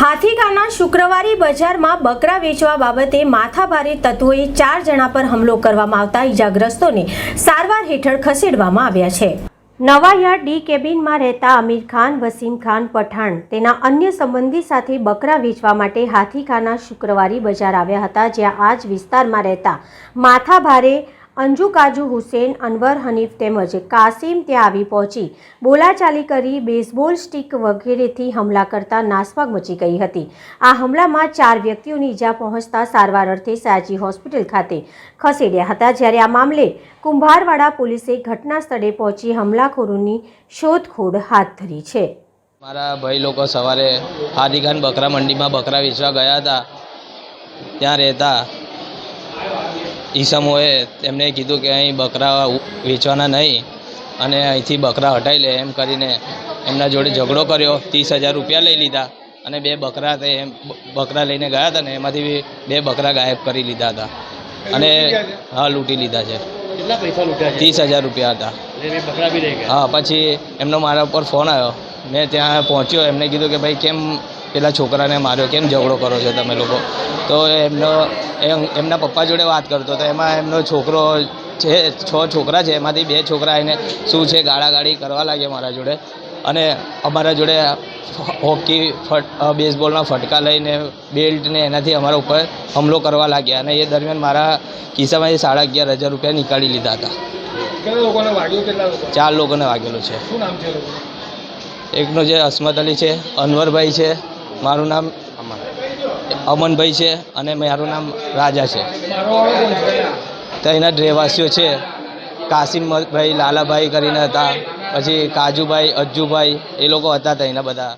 હાથીગાના શુક્રવારી બજારમાં બકરા વેચવા બાબતે માથાભારે તત્વોએ ચાર જણા પર હુમલો કરવામાં આવતા ઈજાગ્રસ્તોને સારવાર હેઠળ ખસેડવામાં આવ્યા છે. નવાયાર્ડ ડી કેબિનમાં રહેતા આમિર ખાન, વસીમ ખાન, પઠાણ તેના અન્ય સંબંધી સાથે બકરા વેચવા માટે હાથીખાના શુક્રવારી બજાર આવ્યા હતા, જ્યાં આ જ વિસ્તારમાં રહેતા માથાભારે અંજુ કાજુ, હુસેન, અનવર, હનીફ તેમજ કાસિમ ત્યાં આવી પહોંચી. બોલાચાલી કરી બેઝબોલ સ્ટીક વગેરેથી હુમલા કરતા નાસભાગ મચી ગઈ હતી. આ હુમલામાં ચાર વ્યક્તિઓની ઈજા પહોંચતા સારવાર અર્થે સાજી હોસ્પિટલ ખાતે ખસેડ્યા હતા. જ્યારે આ મામલે કુંભારવાડા પોલીસે ઘટના સ્થળે પહોંચી હમલાખોરોની શોધખોળ હાથ ધરી છે. મારા ભાઈ લોકો સવારે હાદીખાન બકરા મંડીમાં બકરા વેચવા ગયા હતા. ત્યાં રહેતા ઈસમોએ તેમને કીધું કે અહીં બકરા વેચવાના નહીં અને અહીંથી બકરા હટાવી લે એમ કરીને એમના જોડે ઝઘડો કર્યો. ત્રીસ હજાર રૂપિયા લઈ લીધા અને બે બકરા તે એમ બકરા લઈને ગયા હતા ને એમાંથી બી બે બકરા ગાયબ કરી લીધા હતા. અને હા લૂંટી લીધા છે. ત્રીસ હજાર રૂપિયા હતા. હા પછી એમનો મારા ઉપર ફોન આવ્યો. મેં ત્યાં પહોંચ્યો એમને કીધું કે ભાઈ કેમ પેલા છોકરાને માર્યો કેમ ઝઘડો કરો છો તમે લોકો? તો એમનો એમના પપ્પા જોડે વાત કરતો તો એમાં એમનો છોકરો છે છ છોકરા છે એમાંથી બે છોકરા એને શું છે ગાળાગાળી કરવા લાગ્યા મારા જોડે. અને અમારા જોડે હોકી ફટ બેઝબોલના ફટકા લઈને બેલ્ટને એનાથી અમારા ઉપર હુમલો કરવા લાગ્યા અને એ દરમિયાન મારા ખિસ્સામાંથી સાડા અગિયાર હજાર રૂપિયા નીકાળી લીધા હતા. ચાર લોકોને વાગેલું છે. શું નામ છે એકનો જે અસમત અલી છે અનવરભાઈ છે મારું નામ અમનભાઈ છે અને મારું નામ રાજા છે. ત્યાંના તો રહેવાસીઓ છે કાસિમભાઈ, લાલાભાઈ કરીને હતા. પછી કાજુભાઈ, અજ્જુભાઈ, એ લોકો હતા ત્યાંના બધા.